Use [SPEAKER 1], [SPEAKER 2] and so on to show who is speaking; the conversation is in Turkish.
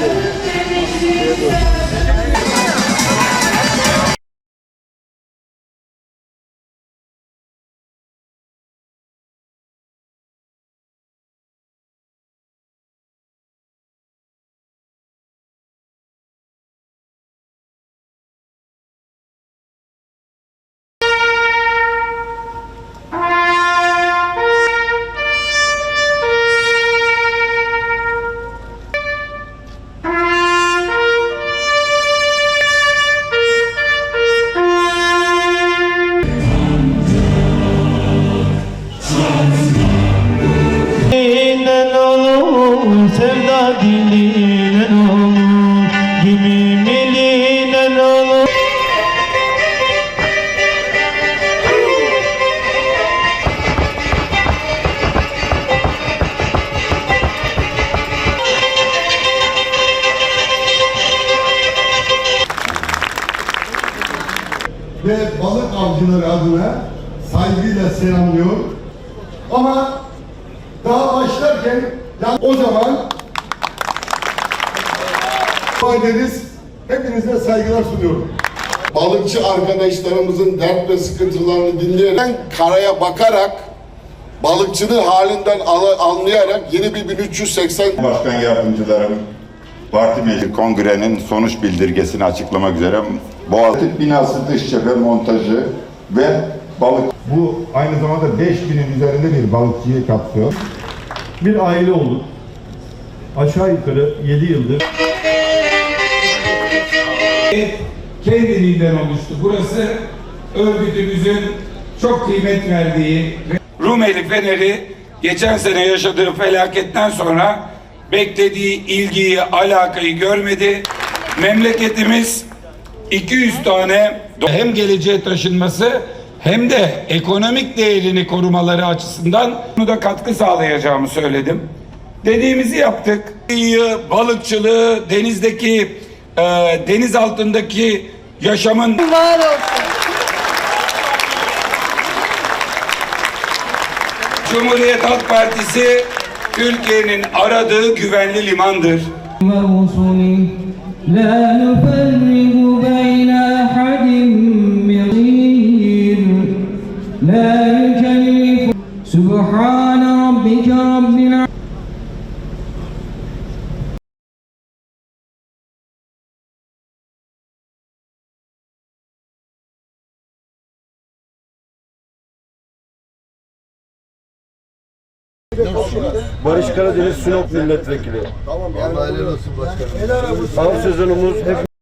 [SPEAKER 1] Pedro. Dilinden olur, sevda dilinden olur olur
[SPEAKER 2] ve balık avcıları adına saygıyla selamlıyor. Ama daha başlarken yani o zaman ederiz. Hepinize saygılar sunuyorum.
[SPEAKER 3] balıkçı arkadaşlarımızın dert ve sıkıntılarını dinleyerek karaya bakarak balıkçının halinden al- anlayarak yeni bir 1380
[SPEAKER 4] Başkan yardımcılarım, parti meclis kongrenin sonuç bildirgesini açıklamak üzere Boğaz binası dış cephe montajı ve balık
[SPEAKER 5] Bu aynı zamanda 5000'in üzerinde bir balıkçıyı kapsıyor.
[SPEAKER 1] Bir aile olduk Aşağı yukarı 7 yıldır
[SPEAKER 6] kendiliğinden oluştu. Burası örgütümüzün çok kıymet verdiği Rumeli Feneri geçen sene yaşadığı felaketten sonra beklediği ilgiyi, alakayı görmedi. Memleketimiz 200 tane hem geleceğe taşınması hem de ekonomik değerini korumaları açısından bunu da katkı sağlayacağımı söyledim. Dediğimizi yaptık. Kıyı, balıkçılığı, denizdeki, e, deniz altındaki yaşamın
[SPEAKER 7] Var olsun.
[SPEAKER 6] Cumhuriyet Halk Partisi Türkiye'nin aradığı güvenli limandır.
[SPEAKER 8] سبحان ربك رب العالمين
[SPEAKER 9] Barış Karadeniz Sinop Milletvekili. Tamam yani. Av sezonumuz hep